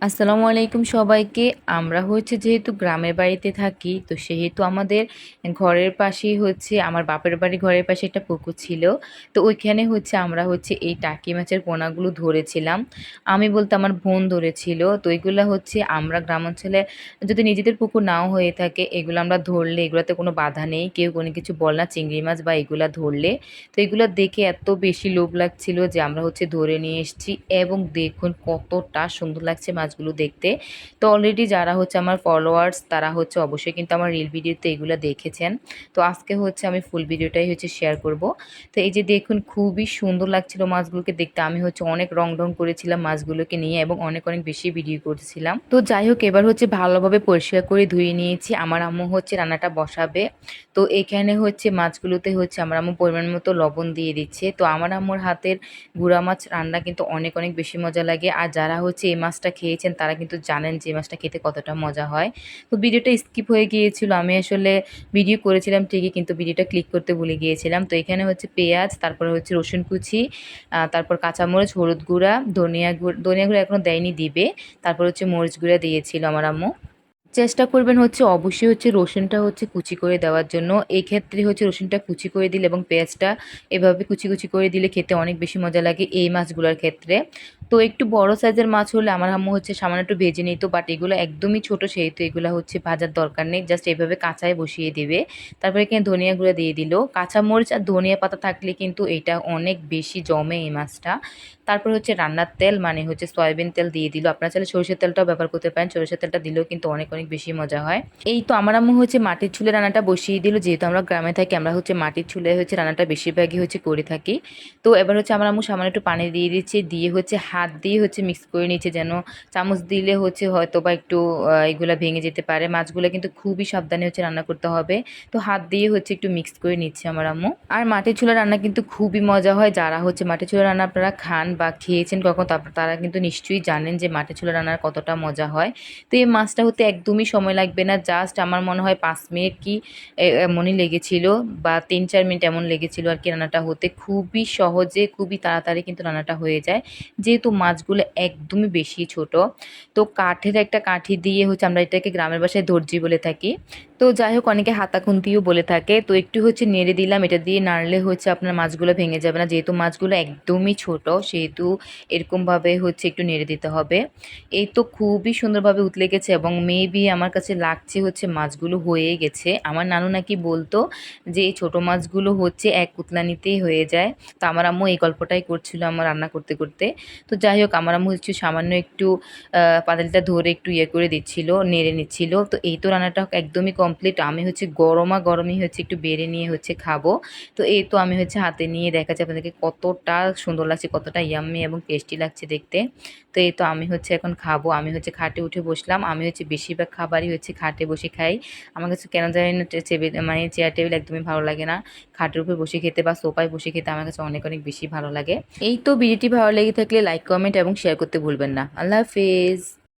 আসসালামু আলাইকুম সবাইকে। আমরা হচ্ছে যেহেতু গ্রামের বাড়িতে থাকি, তো সেহেতু আমাদের ঘরের পাশেই হচ্ছে, আমার বাপের বাড়ি ঘরের পাশে একটা পুকুর ছিল। তো ওইখানে হচ্ছে আমরা হচ্ছে এই টাকি মাছের পোনাগুলো ধরেছিলাম। আমি বলতে আমার বোন ধরেছিল। তো এগুলো হচ্ছে আমরা গ্রাম অঞ্চলে যদি নিজেদের পুকুর নাও হয়ে থাকে, এগুলো আমরা ধরলে এগুলোতে কোনো বাধা নেই। কেউ কোনো কিছু বল না, চিংড়ি মাছ বা এগুলো ধরলে। তো এগুলো দেখে এত বেশি লোভ লাগছিল যে আমরা হচ্ছে ধরে নিয়ে এসেছি। এবং দেখুন কতটা সুন্দর লাগছে মাছগুলো দেখতে। তো অলরেডি যারা হচ্ছে আমার ফলোয়ার্স তারা হচ্ছে অবশ্যই কিন্তু আমার রিল ভিডিওতে এগুলো দেখেছেন। তো আজকে হচ্ছে আমি ফুল ভিডিওটাই হচ্ছে শেয়ার করব। তো এই যে দেখুন, খুবই সুন্দর লাগছিল মাছগুলোকে দেখতে। আমি হচ্ছে অনেক রং রং করেছিলাম মাছগুলোকে নিয়ে এবং অনেক অনেক বেশি ভিডিও করছিলাম। তো যাই হোক, এবার হচ্ছে ভালোভাবে পরিষ্কার করে ধুয়ে নিয়েছি। আমার আম্মু হচ্ছে রান্নাটা বসাবে। তো এখানে হচ্ছে মাছগুলোতে হচ্ছে আমার আম্মু পরিমাণ মতো লবণ দিয়ে দিচ্ছে। তো আমার আম্মুর হাতের গুঁড়া মাছ রান্না কিন্তু অনেক অনেক বেশি মজা লাগে। আর যারা হচ্ছে এই মাছটা খেয়েছেন তারা কিন্তু জানেন যে মাছটা খেতে কতটা মজা হয়। তো ভিডিওটা স্কিপ হয়ে গিয়েছিল, আমি আসলে ভিডিও করেছিলাম ঠিকই, কিন্তু ভিডিওটা ক্লিক করতে ভুলে গিয়েছিলাম। তো এখানে হচ্ছে পেঁয়াজ, তারপরে হচ্ছে রসুন কুচি তারপর কাঁচামরিচ, হলুদ গুঁড়া, ধনিয়া গুঁড়া ধনিয়া গুঁড়া এখনও দেয়নি, দিবে। তারপর হচ্ছে মরিচ গুঁড়া দিয়েছিল আমার আম্মু। চেষ্টা করবেন হচ্ছে অবশ্যই হচ্ছে রসুনটা হচ্ছে কুচি করে দেওয়ার জন্য। এই ক্ষেত্রে হচ্ছে রসুনটা কুচি করে দিলে এবং পেঁয়াজটা এভাবে কুচি কুচি করে দিলে খেতে অনেক বেশি মজা লাগে এই মাছগুলোর ক্ষেত্রে। তো একটু বড় সাইজের মাছ হলে আমার আম্মু হচ্ছে সামান্য একটু ভেজে নিত বাট এগুলো একদমই ছোট সেহেতু এগুলো হচ্ছে ভাজার দরকার নেই জাস্ট এভাবে কাঁচায় বসিয়ে দেবে। তারপরে এখানে ধনিয়া গুঁড়া দিয়ে দিল। কাঁচা মরিচ আর ধনিয়া পাতা থাকলে কিন্তু এটা অনেক বেশি জমে এই মাছটা। তারপর হচ্ছে রান্নার তেল মানে হচ্ছে সয়াবিন তেল দিয়ে দিল। আপনারা চাইলে সরষের তেলটাও ব্যবহার করতে পারেন, সরষের তেলটা দিলেও কিন্তু অনেক অনেক বেশি মজা হয়। এই তো আমার আম্মু হচ্ছে মাটির চুলে রান্নাটা বসিয়ে দিল। যেহেতু আমরা গ্রামে থাকি, আমরা হচ্ছে মাটির চুলে হচ্ছে রান্নাটা বেশিরভাগই হচ্ছে করে থাকি। তো এবার হচ্ছে আমার আম্মু সামান্য একটু পানি দিয়ে দিচ্ছে, দিয়ে হচ্ছে হাত দিয়ে হচ্ছে মিক্স করে নিচ্ছে যেন চামচ দিলে হচ্ছে হয়তো বা একটু এগুলো ভেঙে যেতে পারে। মাছগুলো কিন্তু খুবই সাবধানে হচ্ছে রান্না করতে হবে। তো হাত দিয়ে হচ্ছে একটু মিক্স করে নিচ্ছে আমার আম্মু। আর মাটির চুলা রান্না কিন্তু খুবই মজা হয়। যারা হচ্ছে মাটির চুলা রান্না আপনারা খান বা খেয়েছেন কখন তারপর তারা কিন্তু নিশ্চয়ই জানেন যে মাটির চুলা রান্নার কতটা মজা হয়। তো এই মাছটা হতে একদমই সময় লাগবে না। জাস্ট আমার মনে হয় পাঁচ মিনিট কি এমনই লেগেছিল বা তিন চার মিনিট এমন লেগেছিল আর কি রান্নাটা হতে। খুবই সহজে, খুবই তাড়াতাড়ি কিন্তু রান্নাটা হয়ে যায়। যেহেতু মাছগুলো একদমই বেশি ছোট। তো কাঠের একটা কাঠি দিয়ে হচ্ছে আমরা এটাকে গ্রামের বাসায় দর্জি বলে থাকি। তো যাই হোক, অনেকে হাতা খুন্তিও বলে থাকে। তো একটু হচ্ছে নেড়ে দিলাম, এটা দিয়ে নাড়লে হচ্ছে আপনার মাছগুলো ভেঙে যাবে না। যেহেতু মাছগুলো একদমই ছোট, সেহেতু এরকমভাবে হচ্ছে একটু নেড়ে দিতে হবে। এই তো খুবই সুন্দরভাবে উতলে গেছে এবং মেবি আমার কাছে লাগছে হচ্ছে মাছগুলো হয়ে গেছে। আমার নানু নাকি বলতো যে, এই ছোটো মাছগুলো হচ্ছে এক কুতলানিতেই হয়ে যায়। তো আমার আম্মু এই গল্পটাই করছিল আমার রান্না করতে করতে। তো যাই হোক, আমার আম্মু হচ্ছে সামান্য একটু পাতালিটা ধরে একটু ইয়ে করে দিচ্ছিল, নেড়ে নিচ্ছিল। তো এই তো রান্নাটা একদমই কমপ্লিট আমি হচ্ছে গরমা গরমই হচ্ছে একটু বেড়ে নিয়ে হচ্ছে খাব। তো এই তো আমি হচ্ছে হাতে নিয়ে দেখাচ্ছি আপনাদেরকে কতটা সুন্দর লাগছে, কতটা ইয়াম্মি এবং টেস্টি লাগছে দেখতে। তো এই তো আমি হচ্ছে এখন খাব। আমি হচ্ছে খাটে উঠে বসলাম। আমি হচ্ছে বেশিরভাগ খাবারই হচ্ছে খাটে বসে খাই। আমার কাছে কেন জানি না টেবিল মানে চেয়ার টেবিল একদমই ভালো লাগে না। খাটের উপর বসে খেতে বা সোফায় বসে খেতে আমার কাছে অনেক অনেক বেশি ভালো লাগে। এই তো ভিডিওটি ভালো লেগে থাকলে লাইক কমেন্ট এবং শেয়ার করতে ভুলবেন না। আল্লাহ হাফেজ।